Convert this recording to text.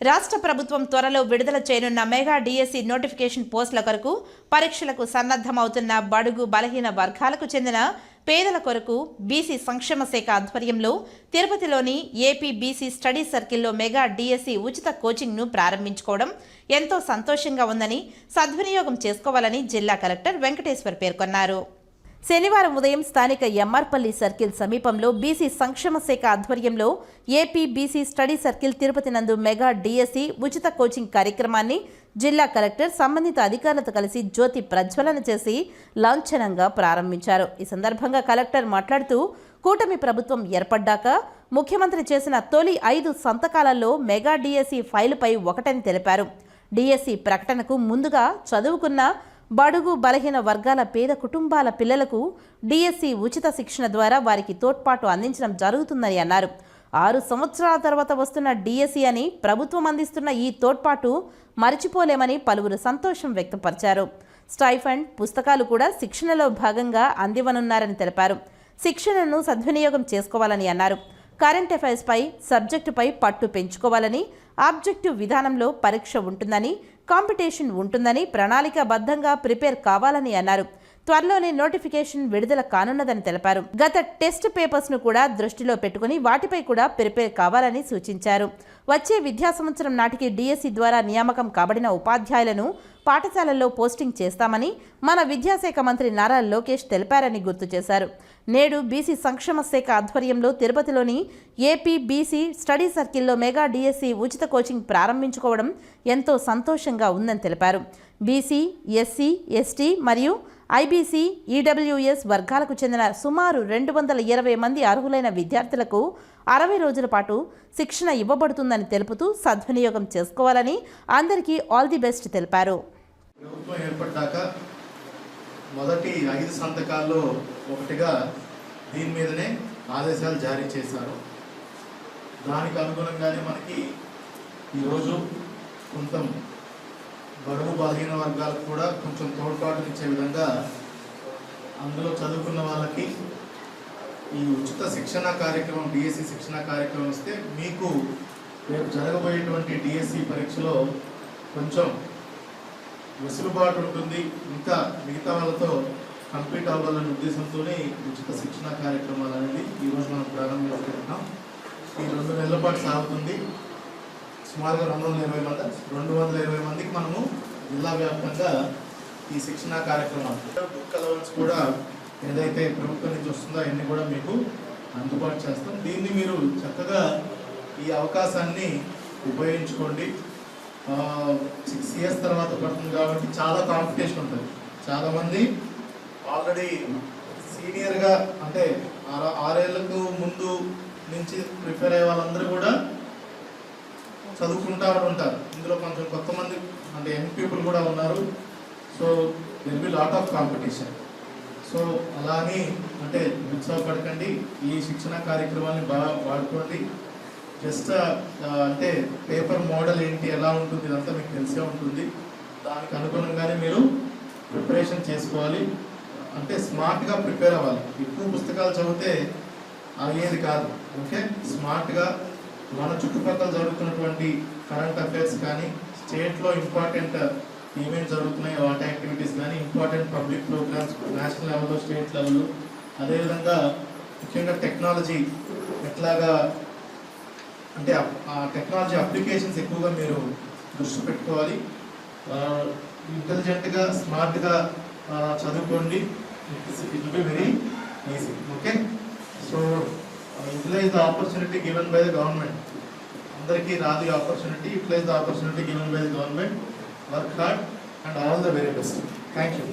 రాష్ట్ర ప్రభుత్వం త్వరలో విడుదల చేయనున్న మెగా డిఎస్సి నోటిఫికేషన్ పోస్టుల కొరకు పరీక్షలకు సన్నద్ధమవుతున్న బడుగు బలహీన వర్గాలకు చెందిన పేదల కొరకు బీసీ సంక్షేమ శాఖ ఆధ్వర్యంలో తిరుపతిలోని ఏపీ బీసీ స్టడీ సర్కిల్లో మెగా డిఎస్సి ఉచిత కోచింగ్ను ప్రారంభించుకోవడం ఎంతో సంతోషంగా ఉందని సద్వినియోగం చేసుకోవాలని జిల్లా కలెక్టర్ వెంకటేశ్వర్ పేర్కొన్నారు. శనివారం ఉదయం స్థానిక ఎంఆర్పల్లి సర్కిల్ సమీపంలో బీసీ సంక్షేమ శాఖ ఆధ్వర్యంలో AP BC study circle Tirupati నందు మెగా డిఎస్సి ఉచిత కోచింగ్ కార్యక్రమాన్ని జిల్లా కలెక్టర్ సంబంధిత అధికారులతో కలిసి జ్యోతి ప్రజ్వలన చేసి లాంఛనంగా ప్రారంభించారు. ఈ సందర్భంగా కలెక్టర్ మాట్లాడుతూ కూటమి ప్రభుత్వం ఏర్పడ్డాక ముఖ్యమంత్రి చేసిన తొలి ఐదు సంతకాలలో మెగా డిఎస్సి ఫైలుపై ఒకటని తెలిపారు. డిఎస్సి ప్రకటనకు ముందుగా చదువుకున్న బడుగు బలహీన వర్గాల పేద కుటుంబాల పిల్లలకు డిఎస్సి ఉచిత శిక్షణ ద్వారా వారికి తోడ్పాటు అందించడం జరుగుతుందని అన్నారు. ఆరు సంవత్సరాల తర్వాత వస్తున్న డిఎస్సి అని ప్రభుత్వం అందిస్తున్న ఈ తోడ్పాటు మరిచిపోలేమని పలువురు సంతోషం వ్యక్తపరిచారు. స్టైఫండ్ పుస్తకాలు కూడా శిక్షణలో భాగంగా అందివనున్నారని తెలిపారు. శిక్షణను సద్వినియోగం చేసుకోవాలని అన్నారు. కరెంట్ అఫైర్స్పై సబ్జెక్టుపై పట్టు పెంచుకోవాలని ఆబ్జెక్టివ్ విధానంలో పరీక్ష ఉంటుందని కాంపిటీషన్ ఉంటుందని ప్రణాళికాబద్ధంగా ప్రిపేర్ కావాలని అన్నారు. త్వరలోనే నోటిఫికేషన్ విడుదల కానున్నదని తెలిపారు. గత టెస్ట్ పేపర్స్ను కూడా దృష్టిలో పెట్టుకుని వాటిపై కూడా ప్రిపేర్ కావాలని సూచించారు. వచ్చే విద్యా సంవత్సరం నాటికి డిఎస్సి ద్వారా నియామకం కాబడిన ఉపాధ్యాయులను పాఠశాలల్లో పోస్టింగ్ చేస్తామని మన విద్యాశాఖ మంత్రి నారా లోకేష్ తెలిపారని గుర్తు చేశారు. నేడు బీసీ సంక్షేమ శాఖ ఆధ్వర్యంలో తిరుపతిలోని ఏపీ బీసీ స్టడీ సర్కిల్లో మెగా డిఎస్సి ఉచిత కోచింగ్ ప్రారంభించుకోవడం ఎంతో సంతోషంగా ఉందని తెలిపారు. బీసీ ఎస్సీ ఎస్టీ మరియు ఐబీసీ ఈడబ్ల్యూఎస్ వర్గాలకు చెందిన సుమారు రెండు వందల ఇరవై మంది అర్హులైన విద్యార్థులకు అరవై రోజుల పాటు శిక్షణ ఇవ్వబడుతుందని తెలుపుతూ సద్వినియోగం చేసుకోవాలని అందరికీ ఆల్ ది బెస్ట్ తెలిపారు. ప్రభుత్వం ఏర్పడ్డాక మొదటి ఐదు సంతకాల్లో ఒకటిగా దీని మీదనే ఆదేశాలు జారీ చేశారు. దానికి అనుగుణంగానే మనకి ఈరోజు కొంత బడుగు బలహీన వర్గాలకు కూడా కొంచెం తోడ్పాటునిచ్చే విధంగా అందులో చదువుకున్న వాళ్ళకి ఈ ఉచిత శిక్షణ కార్యక్రమం డిఎస్సి శిక్షణ కార్యక్రమం ఇస్తే మీకు రేపు జరగబోయేటువంటి డిఎస్సి పరీక్షలో కొంచెం వెసులుబాటు ఉంటుంది. ఇంకా మిగతా వాళ్ళతో కంప్లీట్ అవ్వాలనే ఉద్దేశంతోనే ఉచిత శిక్షణ కార్యక్రమాలు అనేది ఈరోజు మనం ప్రారంభించుకుంటున్నాం. ఈ రెండు నెలల పాటు సాగుతుంది. సుమారుగా రెండు వందల ఇరవై మంది రెండు వందల ఇరవై మందికి మనము జిల్లా వ్యాప్తంగా ఈ శిక్షణ కార్యక్రమాలు. బుక్ అలవెన్స్ కూడా ఏదైతే ప్రభుత్వం నుంచి వస్తుందో అవన్నీ కూడా మీకు అందుబాటు చేస్తాం. దీన్ని మీరు చక్కగా ఈ అవకాశాన్ని ఉపయోగించుకోండి. సిక్స్ ఇయర్స్ తర్వాత పడుతుంది కాబట్టి చాలా కాంపిటీషన్ ఉంటుంది. చాలామంది ఆల్రెడీ సీనియర్గా అంటే ఆరేళ్ళకు ముందు నుంచి ప్రిపేర్ అయ్యే వాళ్ళందరూ కూడా చదువుకుంటా ఉంటారు. ఇందులో కొంచెం కొత్త మంది అంటే యంగ్ పీపుల్ కూడా ఉన్నారు. So there be lot of competition so అలా అని అంటే ఉత్సాహపడకండి ఈ శిక్షణ కార్యక్రమాన్ని బాగా వాడుకోండి. జస్ట్ uh, అంటే పేపర్ మోడల్ ఏంటి ఎలా ఉంటుంది ఇదంతా మీకు తెలిసే ఉంటుంది. దానికి అనుగుణంగానే మీరు ప్రిపరేషన్ చేసుకోవాలి. అంటే స్మార్ట్గా ప్రిపేర్ అవ్వాలి. ఎక్కువ పుస్తకాలు చదివితే అయ్యేది కాదు. ఓకే స్మార్ట్గా మన చుట్టుపక్కల జరుగుతున్నటువంటి కరెంట్ అఫైర్స్ కానీ స్టేట్లో ఇంపార్టెంట్ ఈవెంట్స్ జరుగుతున్నాయి వాటి యాక్టివిటీస్ కానీ ఇంపార్టెంట్ పబ్లిక్ ప్రోగ్రామ్స్ నేషనల్ లెవెల్లో స్టేట్ లెవెల్లో అదేవిధంగా ముఖ్యంగా టెక్నాలజీ ఎట్లాగా అంటే ఆ టెక్నాలజీ అప్లికేషన్స్ ఎక్కువగా మీరు దృష్టి పెట్టుకోవాలి. ఇంటెలిజెంట్గా స్మార్ట్గా చదువుకోండి. It be very easy okay so utilise the opportunity given by the government అందరికీ రాదు ఈ opportunity utilise the opportunity given by the government work hard and all the very best thank you